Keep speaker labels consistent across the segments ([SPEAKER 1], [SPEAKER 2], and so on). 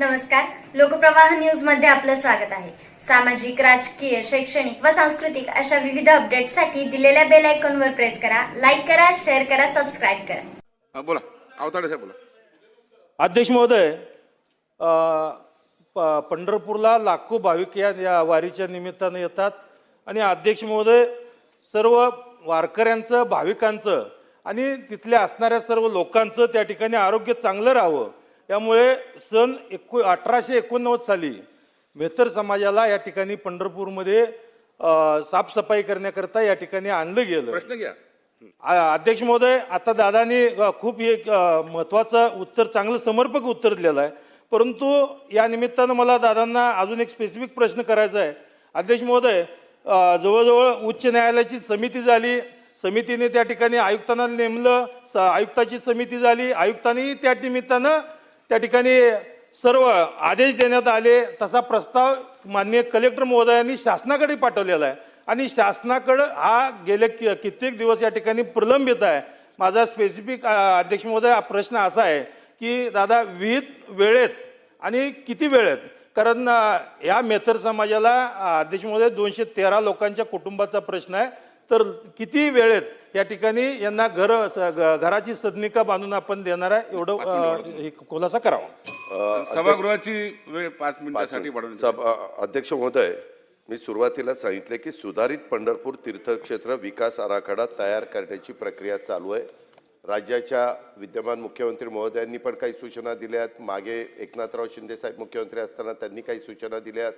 [SPEAKER 1] नमस्कार. लोकप्रवाह न्यूजमध्ये आपलं स्वागत आहे. सामाजिक राजकीय शैक्षणिक व सांस्कृतिक अशा विविध अपडेटसाठी दिलेल्या बेल आयकॉनवर प्रेस करा लाईक करा शेअर करा सबस्क्राईब करा.
[SPEAKER 2] बोला. अवताडे साहेब बोला.
[SPEAKER 3] अध्यक्ष महोदय पंढरपूरला लाखो भाविक या या वारीच्या निमित्तानं येतात. आणि अध्यक्ष महोदय सर्व वारकऱ्यांचं भाविकांचं आणि तिथल्या असणाऱ्या सर्व लोकांचं त्या ठिकाणी आरोग्य चांगलं राहावं. यामुळे सन एको अठराशे एकोणनव्वद साली मेहतर समाजाला या ठिकाणी पंढरपूरमध्ये साफसफाई करण्याकरता या ठिकाणी आणलं गेलं.
[SPEAKER 2] प्रश्न घ्या.
[SPEAKER 3] अध्यक्ष महोदय आता दादानी खूप एक महत्त्वाचं उत्तर चांगलं समर्पक उत्तर दिलेलं आहे. परंतु या निमित्तानं मला दादांना अजून एक स्पेसिफिक प्रश्न करायचा आहे. अध्यक्ष महोदय जवळजवळ उच्च न्यायालयाची समिती झाली. समितीने त्या ठिकाणी आयुक्तांना नेमलं. स आयुक्ताची समिती झाली. आयुक्तांनी त्या निमित्तानं त्या ठिकाणी सर्व आदेश देण्यात आले तसा प्रस्ताव माननीय कलेक्टर महोदयांनी शासनाकडे पाठवलेला आहे. आणि शासनाकडं हा गेले कि कित्येक दिवस या ठिकाणी प्रलंबित आहे. माझा स्पेसिफिक अध्यक्ष महोदय हा प्रश्न असा आहे की दादा विहित वेळेत आणि किती वेळेत? कारण ह्या या मेथर समाजाला अध्यक्ष महोदय दोनशे तेरा लोकांच्या कुटुंबाचा प्रश्न आहे. तर किती वेळेत या ठिकाणी यांना घर घराची सदनिका बांधून आपण देणार आहे. एवढं खुलासा करावा.
[SPEAKER 2] सभागृहाची वेळ पाच मिनिटासाठी
[SPEAKER 4] अध्यक्ष महोदय मी सुरुवातीला सांगितले की सुधारित पंढरपूर तीर्थक्षेत्र विकास आराखडा तयार करण्याची प्रक्रिया चालू आहे. राज्याच्या विद्यमान मुख्यमंत्री महोदयांनी पण काही सूचना दिल्यात. मागे एकनाथराव शिंदे साहेब मुख्यमंत्री असताना त्यांनी काही सूचना दिल्यात.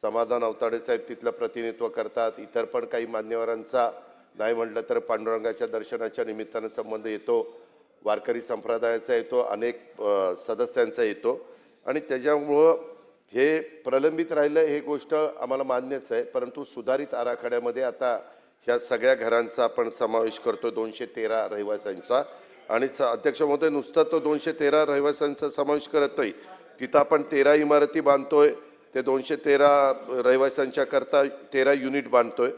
[SPEAKER 4] समाधान अवताडे साहेब तिथलं प्रतिनिधित्व करतात. इतर पण काही मान्यवरांचा नाही म्हटलं तर पांडुरंगाच्या दर्शनाच्या निमित्तानं संबंध येतो. वारकरी संप्रदायाचा येतो अनेक सदस्यांचा येतो. आणि त्याच्यामुळं हे प्रलंबित राहिलं हे गोष्ट आम्हाला मान्यच आहे. परंतु सुधारित आराखड्यामध्ये आता ह्या सगळ्या घरांचा आपण समावेश करतो दोनशे तेरा रहिवाशांचा. आणि स- अध्यक्ष महोदय नुसतं तो दोनशे तेरा रहिवाशांचा समावेश करत नाही. तिथं आपण तेरा इमारती बांधतोय. ते दोनशे तेरा रहिवाशांच्या करता तेरा युनिट बांधतोय.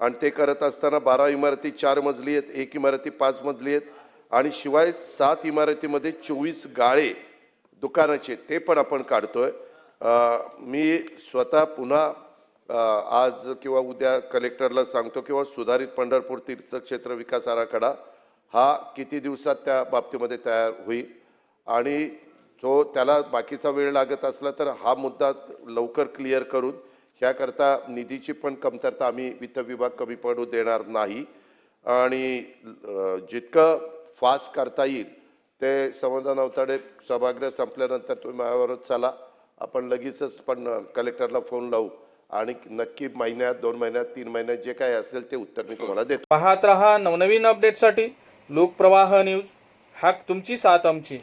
[SPEAKER 4] आणि ते करत असताना बारा इमारती चार मजली आहेत एक इमारती पाच मजली आहेत. आणि शिवाय सात इमारतीमध्ये चोवीस गाळे दुकानाचे ते पण आपण काढतोय. आहे मी स्वतः पुन्हा आज किंवा उद्या कलेक्टरला सांगतो किंवा सुधारित पंढरपूर तीर्थक्षेत्र विकास आराखडा हा किती दिवसात त्या बाबतीमध्ये तयार होईल. आणि तो त्याला बाकीचा वेळ लागत असला तर हा मुद्दा लवकर क्लिअर करून ह्याकरता निधीची पण कमतरता आम्ही वित्त विभाग कमी पडू देणार नाही. आणि जितकं फास्ट करता येईल ते समाधान अवताडे सभागृह संपल्यानंतर तुम्ही माझ्यावरच चला. आपण लगेचच पण कलेक्टरला फोन लावू आणि नक्की महिन्यात दोन महिन्यात तीन महिन्यात जे काही असेल ते उत्तर मी तुम्हाला देतो.
[SPEAKER 5] पाहत रहा नवनवीन अपडेटसाठी लोकप्रवाह न्यूज. हाक तुमची साथ आमची.